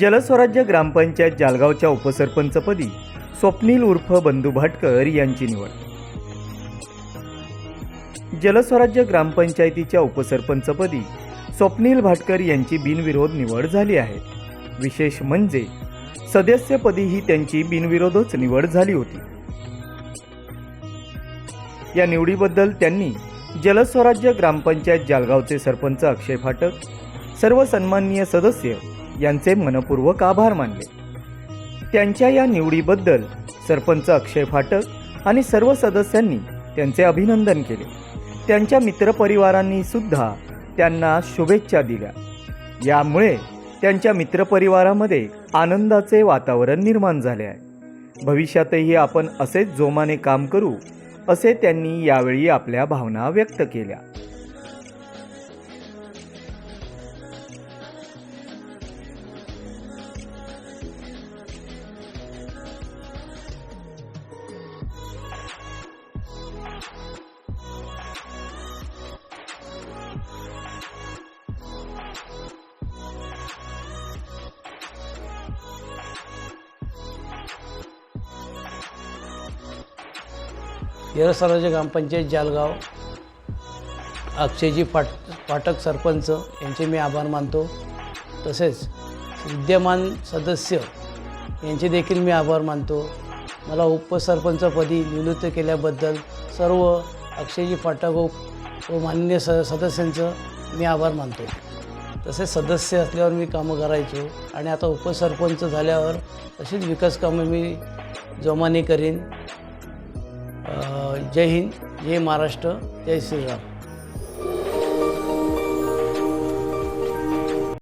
जलस्वराज्य ग्रामपंचायत जालगावच्या उपसरपंचपदी स्वप्नील उर्फ बंधू भाटकर यांची निवड. जलस्वराज्य ग्रामपंचायतीच्या उपसरपंचपदी स्वप्नील भाटकर यांची बिनविरोध निवड झाली आहे. विशेष म्हणजे सदस्यपदी ही त्यांची बिनविरोधच निवड झाली होती. या निवडीबद्दल त्यांनी जलस्वराज्य ग्रामपंचायत जालगावचे सरपंच अक्षय फाटक सर्व सन्माननीय सदस्य यांचे मनपूर्वक आभार मानले. त्यांच्या या निवडीबद्दल सरपंच अक्षय फाटक आणि सर्व सदस्यांनी त्यांचे अभिनंदन केले. त्यांच्या मित्रपरिवारांनी सुद्धा त्यांना शुभेच्छा दिल्या. यामुळे त्यांच्या मित्रपरिवारामध्ये आनंदाचे वातावरण निर्माण झाले आहे. भविष्यातही आपण असेच जोमाने काम करू असे त्यांनी यावेळी आपल्या भावना व्यक्त केल्या. येरसराजे ग्रामपंचायत जालगाव. अक्षयजी फाट फाटक सरपंच यांचे मी आभार मानतो. तसेच विद्यमान सदस्य यांचे देखील मी आभार मानतो. मला उपसरपंचपदी निवृत्त केल्याबद्दल सर्व अक्षयजी फाटक व मान्य स सदस्यांचं मी आभार मानतो. तसेच सदस्य असल्यावर मी कामं करायचो आणि आता उपसरपंच झाल्यावर तशीच विकास कामं मी जोमाने करीन. जय हिंद जय महाराष्ट्र जय श्रीराम.